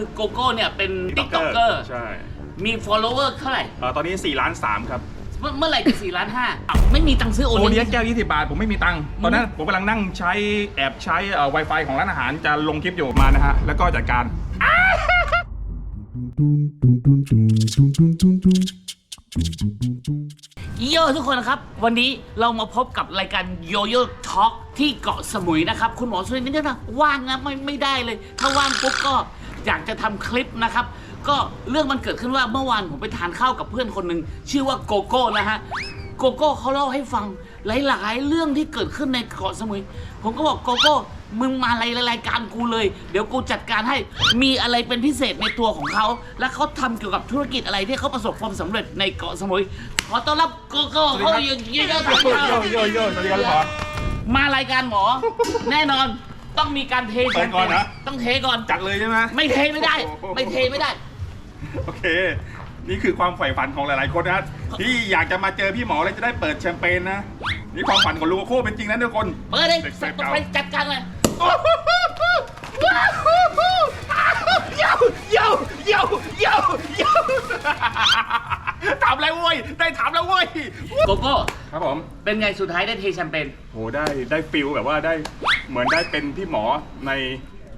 คือโกโก้เนี่ยเป็น TikToker ใช่ มี follower เท่าไหร่เอ่อตอนนี้4ล้าน3ครับเมื่อเมื่อไหร่จะ4ล้านห้าไม่มีตังค์ซื้อโอโอเลี้เลี้ยยงงแก้ว 20 บาท ผมไม่มีตังค์ตอนนั้นผมกำลังนั่งใช้แอบใช้เอ่อ Wi-Fi ของร้านอาหารจะลงคลิปอยู่มานะฮะ แล้วก็จัดการ โยทุกคนนะครับ วันนี้เรามาพบกับรายการโยโย่ทอ k ที่เกาะสมุยนะครับ คุณหมอสุรินทร์นี่นะว่างนะไม่ไม่ได้เลย ถ้าว่างปุ๊บก็ อยากจะทำคลิปนะครับ ก็เรื่องมันเกิดขึ้นว่าเมื่อวานผมไปทานข้าวกับเพื่อนคนหนึ่งชื่อว่าโกโก้นะฮะ โกโก้เขาเล่าให้ฟังหลาย ๆ เรื่องที่เกิดขึ้นในเกาะสมุย ผมก็บอกโกโก้ มึงมาอะไรรายการกูเลย เดี๋ยวกูจัดการให้มีอะไรเป็นพิเศษในตัวของเขา และเขาทำเกี่ยวกับธุรกิจอะไรที่เขาประสบความสำเร็จในเกาะสมุย ขอต้อนรับโกโก้เขาอยู่เยอะๆโยโยโยโยสวัสดีครับหมอ มารายการหมอ แน่นอน ต้องมีการเทเปิดก่อนนะต้องเทก่อน จัดเลยใช่ไหมไม่เทไม่ได้ไม่เทไม่ได้ โอเค นี่คือความใฝ่ฝันของหลาย ๆ คนนะที่อยากจะมาเจอพี่หมอแล้วจะได้เปิดแชมเปญนะ นี่ความฝันของลูกโคเป็นจริงนะทุกคน เปิดเลยเด็กเสิร์ฟเก่าไปจัดการเลยเย้าเย้าเย้าเย้าเย้าถามแล้วเว้ย ได้ถามแล้วเว้ย โกโก้ ครับผม เป็นไงสุดท้ายได้เทแชมเปญ โหได้ได้ฟิลแบบว่าได้ เหมือนได้เป็นพี่หมอใน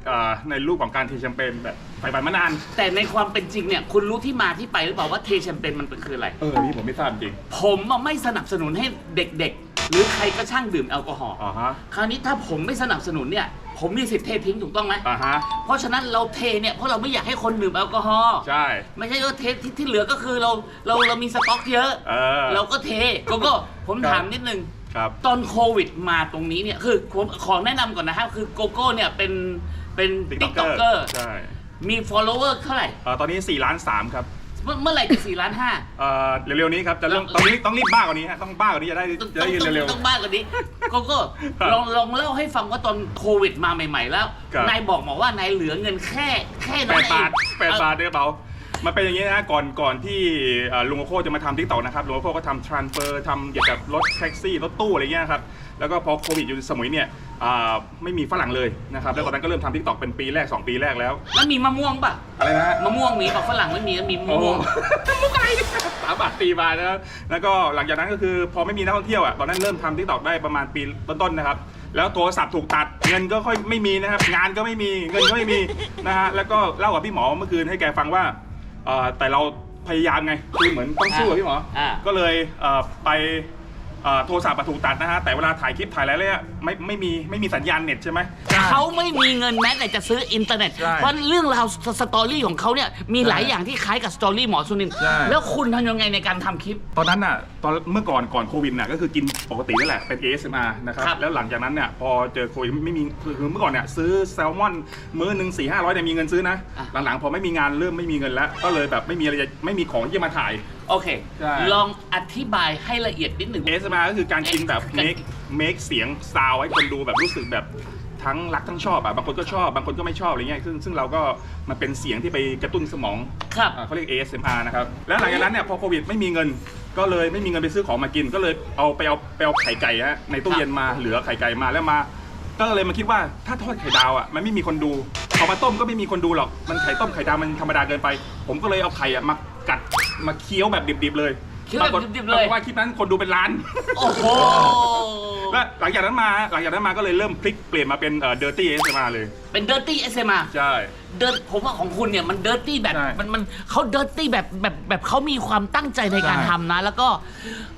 อ่าในรูปของการทีแชมเปญแบบไปไปมานาน แต่ในความเป็นจริงเนี่ย คุณรู้ที่มาที่ไปหรือเปล่าว่าเทแชมเปญมันเป็นคืออะไร เออนี่ผมไม่ทราบจริงผมอะไม่สนับสนุนให้เด็กๆ หรือใครก็ช่างดื่มแอลกอฮอล์อ่าฮะคราวนี้ถ้าผมไม่สนับสนุนเนี่ย ผมมีสิทธิ์เททิ้งถูกต้องไหม อ่าฮะเพราะฉะนั้นเราเทเนี่ยเพราะเราไม่อยากให้คนดื่มแอลกอฮอล์ ใช่ ไม่ใช่ว่าเทที่ที่เหลือก็คือเราเราเรามีสต็อกเยอะ เออ เราก็เทโกโก้ผมครับถามนิดนึง ครับ ตอนโควิดมาตรงนี้เนี่ยคือผมขอแนะนำก่อนนะครับ คือโกโก้เนี่ยเป็นเป็น TikToker ใช่มี follower เท่าไหร่ เอ่อตอนนี้4ล้าน3ครับเมื่อเมื่อไหร่จะ4ล้านห้า เอ่อเร็วๆนี้ครับจะเริ่มแล้วตอนนี้ต้องรีบบ้ากว่านี้ฮะต้องบ้ากว่านี้จะได้ต้องจะได้ยินต้องเร็ว ต้องบ้ากว่านี้โกโก้ครับลองลองเล่าให้ฟังว่าตอนโควิดมาใหม่ ๆ แล้ว ครับ นายบอกมาว่านายเหลือเงินแค่แค่ๆแปนั้นดเองบาทแปดบาทเด้อเบา มันเป็นอย่างนี้นะก่อนก่อนที่เอ่อลุงโอโคจะมาทำทิกตอกนะครับลุงโอโคก็ทำทรานเฟอร์ทำเกี่ยวกับรถแท็กซี่รถตู้อะไรเงี้ยครับแล้วก็พอโควิดอยู่สมุยเนี่ยอ่าไม่มีฝรั่งเลยนะครับแล้วตอนนั้นก็เริ่มทำทิกตอกเป็นปีแรก 2 ปีแรกแล้วแล้วมีมะม่วงป่ะอะไรนะฮะ มะม่วงมีป่ะฝรั่งไม่มีแล้วมีมะโอ้ม่วง มุกอะไรเนี่ยสามบาทสี่บาทนะครับแล้วก็หลังจากนั้นก็คือพอไม่มีนักท่องเที่ยวอะ ตอนนั้นเริ่มทำทิกตอกได้ประมาณปีต้นๆนะครับ แล้วโทรศัพท์ถูกตัด เงินก็ค่อยไม่มีนะครับ งานก็ไม่มี เงินก็ไม่มีนะฮะ แล้วก็เล่ากับพี่หมอเมื่อคืนให้แกฟังว่า เอ่อแต่เราพยายามไงคือเหมือนต้องสู้กับพี่หมออ่าก็เลยเอ่อไปเอ่อโทรศัพท์อะถูกตัดนะฮะแต่เวลาถ่ายคลิปถ่ายอะไรเนี่ยไม่ไม่มีไม่มีสัญญาณเน็ตใช่ไหม เขาไม่มีเงินแม้แต่จะซื้ออินเทอร์เน็ต ใช่เพราะเรื่องราวสตอรี่ของเขาเนี่ยมีหลายใช่อย่างที่คล้ายกับสตอรี่หมอสุนินทร์ใช่ แล้วคุณทำยังไงในการทำคลิป ตอนนั้นน่ะ ตอนเมื่อก่อนก่อนโควิดน่ะก็คือกินปกตินั่นแหละเป็น ASMR นะครับครับแล้วหลังจากนั้นเนี่ยพอเจอโควิดไม่มีคือคือเมื่อก่อนเนี่ยซื้อแซลมอนมื้อหนึ่งสี่ห้าร้อยเนี่ยมีเงินซื้อนะ อะ หลังๆ พอไม่มีงานเริ่มไม่มีเงินแล้ว ก็เลยแบบไม่มีอะไรจะไม่มีของที่จะมาถ่าย โอเค ใช่ ลองอธิบายให้ละเอียดนิดหนึ่ง ASMR ก็คือการกินแบบ make make เสียงซาวให้คนดูแบบรู้สึกแบบ ทั้งรักทั้งชอบอะบางคนก็ชอบบางคนก็ไม่ชอบอะไรเงี้ยซึ่งซึ่งเราก็มันเป็นเสียงที่ไปกระตุ้นสมองครับ อ่าเขาเรียก ASMR นะครับแล้วหลังจากนั้นเนี่ยพอโควิดไม่มีเงินก็เลยไม่มีเงินไปซื้อของมากิน ก็เลยเอาไปเอาไปเอาไข่ไก่ฮะในตู้เย็นมาเหลือไข่ไก่มาแล้วมา ก็เลยมาคิดว่าถ้าทอดไข่ดาวอะมันไม่มีคนดูเอามาต้มก็ไม่มีคนดูหรอกมันไข่ต้มไข่ดาวมันธรรมดาเกินไป ผมก็เลยเอาไข่อะมากัดมาเคี้ยวแบบดิบๆเลยเคี้ยวแบบ ปรากฏดิบๆเลย ปรากฏว่าคลิปนั้นคนดูเป็นล้าน โอ้โห และหลังจากนั้นมาหลังจากนั้นมาก็เลยเริ่มพลิกเปลี่ยนมาเป็นเอ่อ dirty ASMR เลย เป็น dirty SMR ใช่ เดินผมว่าของคุณเนี่ยมัน dirty แบบใช่ มันมันเขา dirty แบบแบบแบบเขามีความตั้งใจในการใช่ทำนะ แล้วก็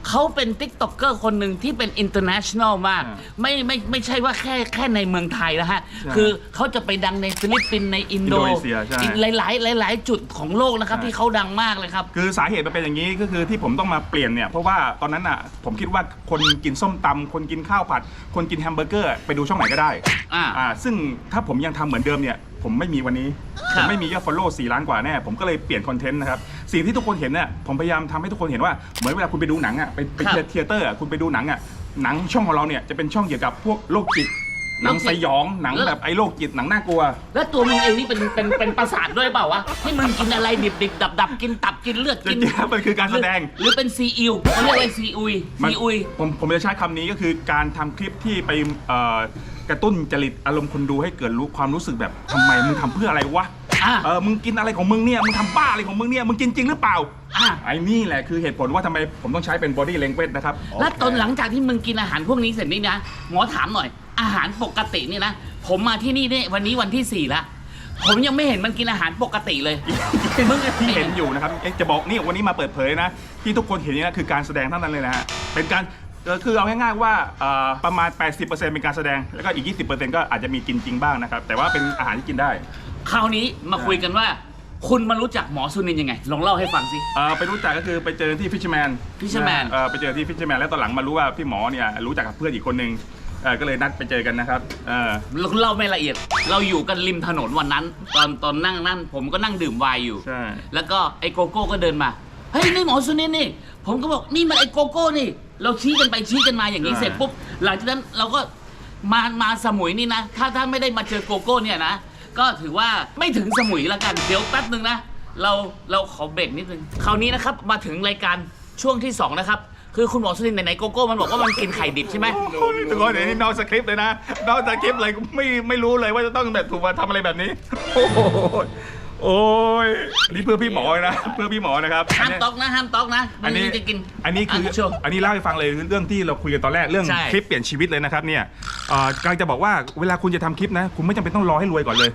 เขาเป็น TikToker คนหนึ่งที่เป็น international มากใช่ไม่ไม่ไม่ใช่ว่าแค่แค่ในเมืองไทยนะฮะใช่คือเขาจะไปดังในฟิลิปปินส์ในอินโดอินโดนีเซียใช่ อีกหลายๆหลาย ๆ จุดของโลกนะครับใช่ที่เขาดังมากเลยครับ คือสาเหตุมันเป็นอย่างนี้ก็คือที่ผมต้องมาเปลี่ยนเนี่ยเพราะว่าตอนนั้นอะผมคิดว่าคนกินส้มตำคนกินข้าวผัด คนกินแฮมเบอร์เกอร์ ไปดูช่องไหนก็ได้อ่าอ่าซึ่งถ้าผมยังทำเหมือนเดิมเนี่ย ผมไม่มีวันนี้คผรับมไม่มียอดฟอลโล่4ล้านกว่าแน่ ผมก็เลยเปลี่ยนคอนเทนต์นะครับ สิ่งที่ทุกคนเห็นเนี่ยผมพยายามทำให้ทุกคนเห็นว่า เหมือนเวลาคุณไปดูหนังอะไปไปครับเทียเตอร์อะคุณไปดูหนังอะหนังช่องของเราเนี่ยจะเป็นช่องเกี่ยวกับพวกโรคจิต หนังโรคจิตสยองหนังแบบไอ้โรคจิตหนังน่ากลัว แล้วตัวมึงเองนี่เป็นเป็นเป็นประสาทด้วยเปล่าวะให้มึงกินอะไรดิบดิบดับดับกินตับกินเลือดจกินริงๆมันคือการแสดง หรือเป็นซีอิวเขาเรียกว่าซีอุยมันซีอุย ผมผมจะใช้คำนี้ก็คือการทำคลิปที่ไปเอ่อ กระตุ้นจริตอารมณ์คนดูให้เกิดรู้ความรู้สึกแบบทำไมมึงทำเพื่ออะไรวะอะ เออมึงกินอะไรของมึงเนี่ยมึงทำบ้าอะไรของมึงเนี่ยมึงกินจริงหรือเปล่าอะไอ้นี่แหละคือเหตุผลว่าทำไมผมต้องใช้เป็น body language นะครับแล้วตอนหลังจากที่มึงกินอาหารพวกนี้เสร็จนี่นะหมอถามหน่อย อาหารปกตินี่นะผมมาที่นี่เนี่ยวันนี้วันที่สี่ละผมยังไม่เห็นมันกินอาหารปกติเลย มึงที่เห็นอยู่นะครับเอ๊ะจะบอกนี่วันนี้มาเปิดเผยนะ ที่ทุกคนเห็นนี่นะคือการแสดงเท่านั้นเลยนะฮะเป็นการ เอ่อคือเอาง่ายๆว่าเอ่อประมาณ 80%เป็นการแสดง แล้วก็อีก 20%ก็อาจจะมีกินจริงบ้างนะครับ แต่ว่าเป็นอาหารที่กินได้ คราวนี้มาคุยกันว่า คุณมารู้จักหมอสุนินยังไง ลองเล่าให้ฟังสิ เอ่อไปรู้จักก็คือไปเจอที่ Fisherman Fisherman เอ่อไปเจอที่ Fisherman แล้วตอนหลังมารู้ว่าพี่หมอเนี่ยรู้จักกับเพื่อนอีกคนนึงเอ่อก็เลยนัดไปเจอกันนะครับเอ่อเราเล่าไม่ละเอียด เราอยู่กันริมถนนวันนั้น ตอนตอนนั่งนั่นผมก็นั่งดื่มไวน์อยู่ ใช่ แล้วก็ไอ้โกโก้ก็เดินมา เฮ้ยนี่หมอสุนินนี่ ผมก็บอกนี่มันไอ้โกโก้นี่ เราชี้กันไปชี้กันมาอย่างนี้เสร็จปุ๊บหลังจากนั้นเราก็มามาสมุยนี่นะ ถ้าถ้าไม่ได้มาเจอโกโก้เนี่ยนะ ก็ถือว่าไม่ถึงสมุยละกันเดี๋ยวแป๊บนึงนะเราเราขอเบรกนิดนึงคราวนี้นะครับมาถึงรายการช่วงที่สองนะครับคือคุณหมอสุนินไหนๆโกโก้มันบอกว่ามันกินไข่ดิบใช่ไหมทุกคนเดี๋ยวนี้นอกสคริปต์เลยนะนอกสคริปต์เลยไม่ไม่รู้เลยว่าจะต้องแบบถูกมาทำอะไรแบบนี้โอ้โห โอ้ยอันนี่เพื่อพี่หมอเลยนะ เพื่อพี่หมอนะครับห้ามตอกนะห้ามตอกนะอันนี้มึงจะกิน อันนี้คือะชัวร์อันนี้เล่าให้ฟังเลยเรื่องที่เราคุยกันตอนแรกเรื่องใช่คลิปเปลี่ยนชีวิตเลยนะครับเนี่ยเอ่อกำลังจะบอกว่าเวลาคุณจะทำคลิปนะ คุณไม่จำเป็นต้องรอให้รวยก่อนเลย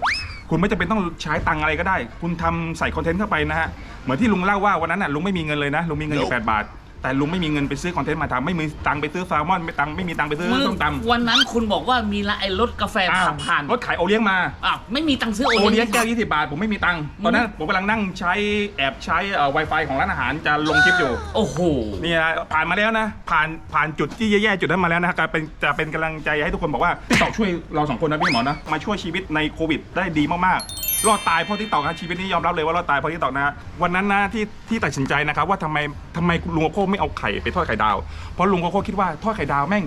คุณไม่จำเป็นต้องใช้ตังค์อะไรก็ได้ คุณทำใส่คอนเทนต์เข้าไปนะฮะเหมือนที่ลุงเล่าว่าวันนั้นน่ะลุงไม่มีเงินเลยนะลุงมีเงินอยู่8บาท แต่ลุงไม่มีเงินไปซื้อคอนเทนต์มาทำไม่มีตังค์ไปซื้อแซลมอนไม่ตังค์ไม่มีตังค์ไปซื้อมึงส้มตำวันนั้นคุณบอกว่ามีละไอ้รถกาแฟอ้าวขับผ่านรถขายโอเลี้ยงมา อ้าวไม่มีตังค์ซื้อโอโอเลี้เลี้ยยงง แก้ว20 บาท ผมไม่มีตังค์ตอนนั้นผมกำลังนั่งใช้แอบใช้เอ่อ Wi-Fi ของร้านอาหารจะลงคลิปอยู่ โอ้โห นี่นะผ่านมาแล้วนะ ผ่านผ่านจุดที่แย่ๆจุดนั้นมาแล้วนะกลายเป็นจะเป็นกำลังใจให้ทุกคนบอกว่าที่ตอกช่วยเราสองคนนะพี่หมอนะ มาช่วยชีวิตในโควิดได้ดีมากๆ รอดตายเพราะที่ตอกนะชีวิตนี้ยอมรับเลยว่ารอดตายเพราะที่ตอกนะวันนั้นนะที่ที่ตัดสินใจนะครับว่าทำไมทำไมลุงโกโก้ไม่เอาไข่ไปทอดไข่ดาว เพราะลุงโกโก้คิดว่าทอดไข่ดาวแม่ง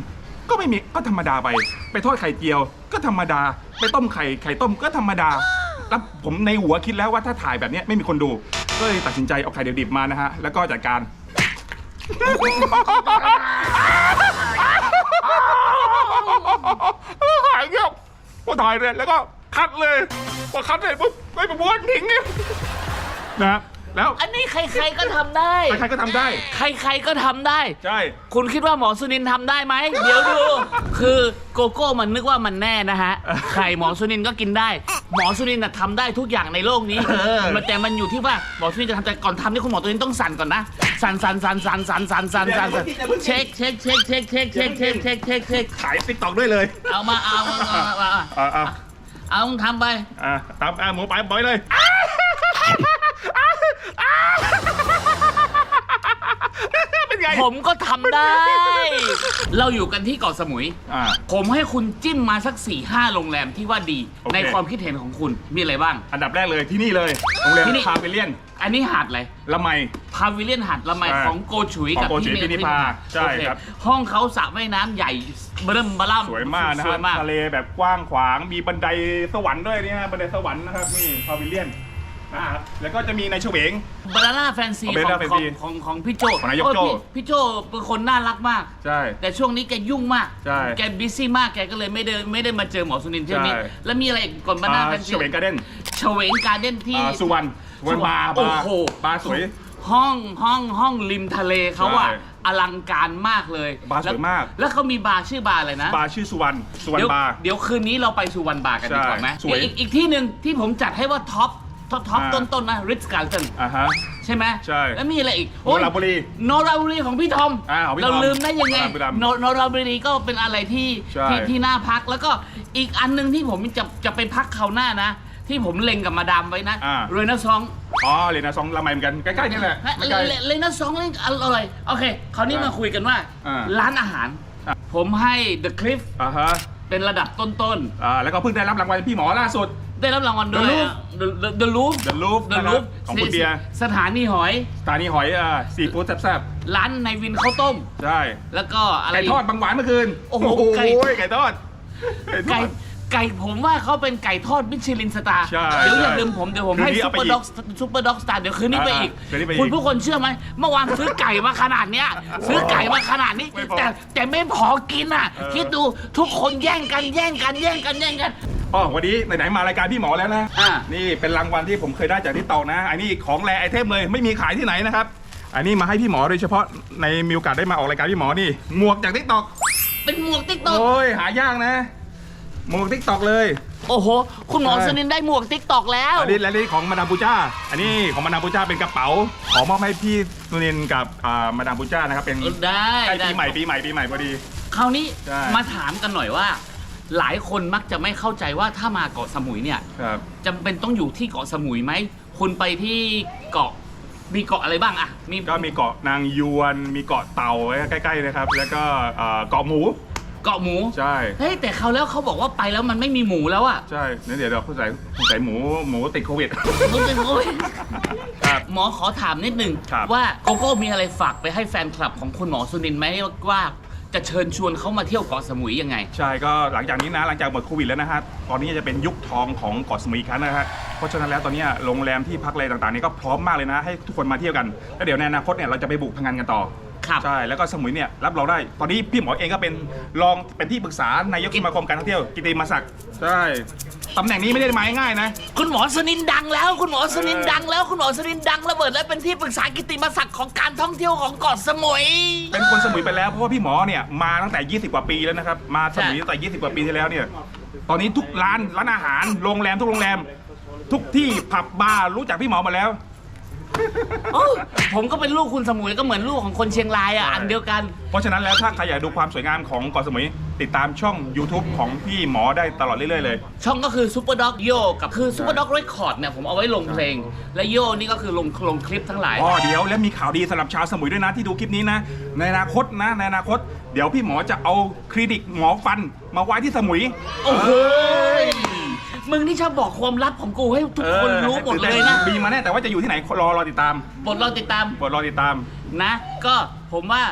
ก็ไม่มีก็ธรรมดาไป ไปทอดไข่เจียว ก็ธรรมดา ไปต้มไข่ไข่ต้มก็ธรรมดาแล้วผมในหัวคิดแล้วว่าถ้าถ่ายแบบเนี้ยไม่มีคนดู ก็เลยตัดสินใจเอาไข่ดิบๆมานะฮะแล้วก็จัดการ หายเงียบพอถ่ายเลยแล้วก็ คัดเลยพอคัดเลยปุ๊บไม่เป็นวนทิ้งเนี่ยนะครับแล้วอันนี้ใครๆก็ทำได้ ใครๆก็ทำได้ ใครๆก็ทำได้ ใช่ คุณคิดว่าหมอสุนินทำได้ไหม เดี๋ยวดู คือโกโก้มันนึกว่ามันแน่นะฮะ ไข่หมอสุนินก็กินได้ หมอสุนินน่ะทำได้ทุกอย่างในโลกนี้มันแต่มันอยู่ที่ว่าหมอสุนินจะทำแต่ก่อนทำนี่คุณหมอสุนินต้องสั่นก่อนนะ สั่นสั่นสั่นสั่นสั่นสั่นสั่นสั่นสั่นเช็คเช็คเช็คเช็คเช็คเช็คเช็คเช็คเช็คเช็คขายติ๊กตอกด้วยเลย เอามาเอามาเอามาเอามา อ่าอ่า เอามึงทำไป อ่าตามอ่าหมูไปปล่อยเลยเป็นไงผมก็ทำได้ เราอยู่กันที่เกาะสมุย อ่าผมให้คุณจิ้มมาสัก4ี่ห้าโรงแรมที่ว่าดี โอเค ในความคิดเห็นของคุณมีอะไรบ้าง อันดับแรกเลยที่นี่เลยโรงแรมที่นี่ พาเปเลียน อันนี้หาดอะไรละไม พาวิเลียนหาดละไมใช่ของโกฉุยของกับโกฉุยพินิพาใช่โอเครับ ห้องเขาสระว่ายน้ำใหญ่เบิ่มบล่ำสวยมากนะสฮะวยมาก ทะเลแบบกว้างขวางมีบันไดสวรรค์ด้วยนี่ฮะบันไดสวรรค์นะครับนี่พาวิเลียนนะครับแล้วก็จะมีในเฉวง บานาน่าแฟนซีของของ Banana ของ Fancy ของของพี่โจของนายกโอ้โจ้พี่พี่โจเป็นคนน่ารักมาก ใช่ แต่ช่วงนี้แกยุ่งมาก ใช่แกบิซี่มากแกก็เลยไม่ได้ไม่ได้มาเจอหมอสุนินเที่ยวนี้ ใช่ แล้วมีอะไรอีกก่อนบานาอ่าแฟนซีเฉวงการ์เด้นเฉวงการ์เด้นที่อ่าสุวรรณ สุวรรณบาร์โอ้บาร์โหบาร์สวยห้องห้องห้องริมทะเลเขาอะใช่อลังการมากเลยบาร์สวยมากแล้วเขามีบาร์ชื่อบาร์อะไรนะบาร์ชื่อสุวรรณสุวรรเดี๋ยวณบาร์ เดี๋ยวคืนนี้เราไปสุวรรณบาร์กันดีกว่าไหมใช่สวยอีกอีกที่หนึ่งที่ผมจัดให้ว่าท็อปท็อปท็อปอ่า ต้นๆนะริทการ์เทนอ่าฮะ ใช่ไหมใช่แล้วมีอะไรอีกโนราบุรีโนราบุรีของพี่ทอมอ่าของพี่ทอมเราลืมได้ยังไงโนราบุรีโนโนราบุรีก็เป็นอะไรที่ใช่ ที่ที่น่าพักแล้วก็อีกอันหนึงที่ผมจะจะไปพักคราวหน้านะ ที่ผมเล็งกับมาดามไว้นะอ่า เรนาซองอ๋อเรยนนะซองละไมเหมือนกันใกล้ๆนี่แหละไม่ไกลเลเลนาซองเล่นอร่อยโอเคคราวนี้อ่ามมาคุยกันว่า อ่าร้านอาหาร อะ ผมให้ The Cliff อ่าฮะเป็นระดับต้นอ่าแล้วก็เพิ่งได้รับรางวัลพี่หมอล่าสุด ๆ ได้รับรางวัลด้วย The Louvre The The- The Louvre The Louvre The นะครับ Louvre ของคุณเบียร์ สถานีหอย สถานีหอยอ่าซีฟู้ดแซ่บร้านในวินข้าวต้ม ๆใช่แล้วก็อะไร ไก่ทอดบางหวานเมื่อคืนโอ้โหไก่ ไก่ทอดไก่ทไก่อด ไก่ผมว่าเขาเป็นไก่ทอดมิชลินสตาร์ใช่เดี๋ยวอย่าใช่ลืมผมเดี๋ยวผมคืนให้นี้ซุเอาปไปเปอร์อีกด็อกซุปเปอร์ด็อกสตาร์เดี๋ยวคืนนี้ไปอีก อ่าคืนนี้ไปอีกคุณผู้คนเชื่อไหมเมื่อวานซื้อไก่มาขนาดเนี้ยซื้อไก่มาขนาดนี้ ไม่พอแต่แต่ไม่พอกินอะ เออ คิดดูทุกคนแย่งกันแย่งกันแย่งกันแย่งกัน อ๋อวันนี้ไหนๆมารายการพี่หมอแล้วนะ อ่านี่เป็นรางวัลที่ผมเคยได้จากที่เตานะ อันนี้ของแรไอเทมเลยไม่มีขายที่ไหนนะครับ อันนี้มาให้พี่หมอโดยเฉพาะในมีโอกาสได้มาออกรายการพี่หมอนี่ หมวกจากทิกตอกเป็นหมวกติ๊กต็อกโอ้ยหายากนะ หมวกทิกตอกเลยโอ้โห คุณหมอใช่สนินได้หมวกติ๊กต็อกแล้ว อันนี้และนี่ของมาดามปูจ้า อันนี้ของมาดามปูจ้าเป็นกระเป๋า ขอมอบให้พี่สุนินท์กับอ่ามาดามปูจ้านะครับเป็นได้ใกล้ได้ ปีใหม่ปีใหม่ปีใหม่พอดี คราวนี้ใช่ มาถามกันหน่อยว่า หลายคนมักจะไม่เข้าใจว่าถ้ามาเกาะสมุยเนี่ยครับ จำเป็นต้องอยู่ที่เกาะสมุยไหมคุณไปที่เกาะมีเกาะอะไรบ้างอะมี ก็มีเกาะนางยวน มีเกาะเต่าไว้ใกล้ๆนะครับ แล้วก็อ่าเกาะหมู เกาะหมู ใช่ เฮ้ยแต่เขาวแล้วเขาบอกว่าไปแล้วมันไม่มีหมูแล้วอะใช่เนี่ยเดี๋ยวเราผู้ใส่ผู้ใส่หมูหมูติดโควิด มึงเป็นโอ้ยครับ หมอขอถามนิดนึงครับ ว่าโกโก้มีอะไรฝากไปให้แฟนคลับของคุณหมอสุนินท์ไหมว่าจะเชิญชวนเขามาเที่ยวเกาะสมุยยังไง ใช่ก็หลังจากนี้นะหลังจากหมดโควิดแล้วนะฮะตอนนี้จะเป็นยุคทองของเกาะสมุยอีกครั้งนะฮะเพราะฉะนั้นแล้วตอนนี้โรงแรมที่พักอะไรต่างๆนี่ก็พร้อมมากเลยนะ ให้ทุกคนมาเที่ยวกันแล้วเดี๋ยวในอนาคตเนี่ยเราจะไปบุกพังงานกันต่อ ครับ ใช่แล้วก็สมุยเนี่ยรับเราได้ ตอนนี้พี่หมอเองก็เป็นรองเป็นที่ปรึกษานายกสมาคมการท่องเที่ยวกิติมาศักดิ์ใช่ตำแหน่งนี้ไม่ได้มาง่ายๆนะ คุณหมอสนินดังแล้ว คุณหมอสนินเออดังแล้ว คุณหมอสนินดังระเบิดและเป็นที่ปรึกษากิตติมศักดิ์ของการท่องเที่ยวของเกาะสมุย เป็นคนสมุยไปแล้วเพราะว่าพี่หมอเนี่ยมาตั้งแต่ 20 กว่าปีแล้วนะครับ มาสมุยตั้งแต่ 20 กว่าปีที่แล้วเนี่ย ตอนนี้ทุกร้านร้านอาหารโรงแรมทุกโรงแรม ทุกที่ผับบาร์รู้จักพี่หมอหมาแล้ว โอ้ผมก็เป็นลูกคุณสมุยก็เหมือนลูกของคนเชียงรายอะใช่อันเดียวกัน เพราะฉะนั้นแล้วถ้าใครอยากดูความสวยงามของเกาะสมุย ติดตามช่อง YouTube ของพี่หมอได้ตลอดเรื่อยๆเลย ช่องก็คือซูเปอร์ด็อกโยกับคือซูเปอร์ด็อกเรคคอร์ดเนี่ยผมเอาไว้ลงเพลง และโยนี่ก็คือลงลงคลิปทั้งหลาย อ๋อเดี๋ยวและมีข่าวดีสำหรับชาวสมุยด้วยนะที่ดูคลิปนี้นะ ในอนาคตนะ ในอนาคต เดี๋ยวพี่หมอจะเอาคลินิกหมอฟันมาไว้ที่สมุย โอ้โหย มึงนี่ชอบบอกความลับของกูให้ทุกคนรู้หมดเลยนะมีมาแน่แต่ว่าจะอยู่ที่ไหนรอรอติดตามบทเราติดตามบทรอติดตามนะ ก็ผมว่า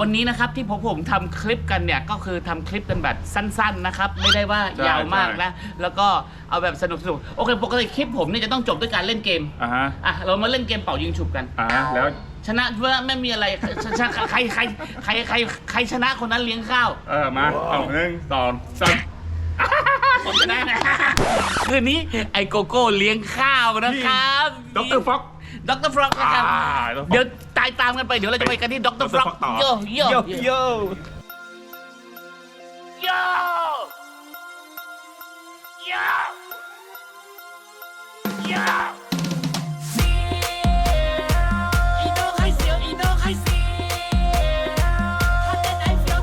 วันนี้นะครับที่ผมผมทำคลิปกันเนี่ยก็คือทำคลิปกันแบบสั้น ๆนะครับ ไม่ได้ว่าใช่ยาวมากใช่นะ แล้วก็เอาแบบสนุกสนุกๆโอเคปกติคลิปผมเนี่ยจะต้องจบด้วยการเล่นเกมอ่าฮะอะเรามาเล่นเกมเป่ายิงฉุบกันอ่าฮะแล้วชนะเพื่อไม่มีอะไรชนะใครใครใครใครใครชนะคนนั้นเลี้ยงข้าวเออมาเอาหนึ่งสองสาม ผมจะได้คืนนี้ไอโกโก้เลี้ยงข้าวนะครับดร์ฟ็อกดร์ฟ็อกนะครับ เดี๋ยวตายตามกันไป เดี๋ยวเราจะไปกันที่ด็อกตอร์ฟ็อกโยโยโยโยโย Yeah!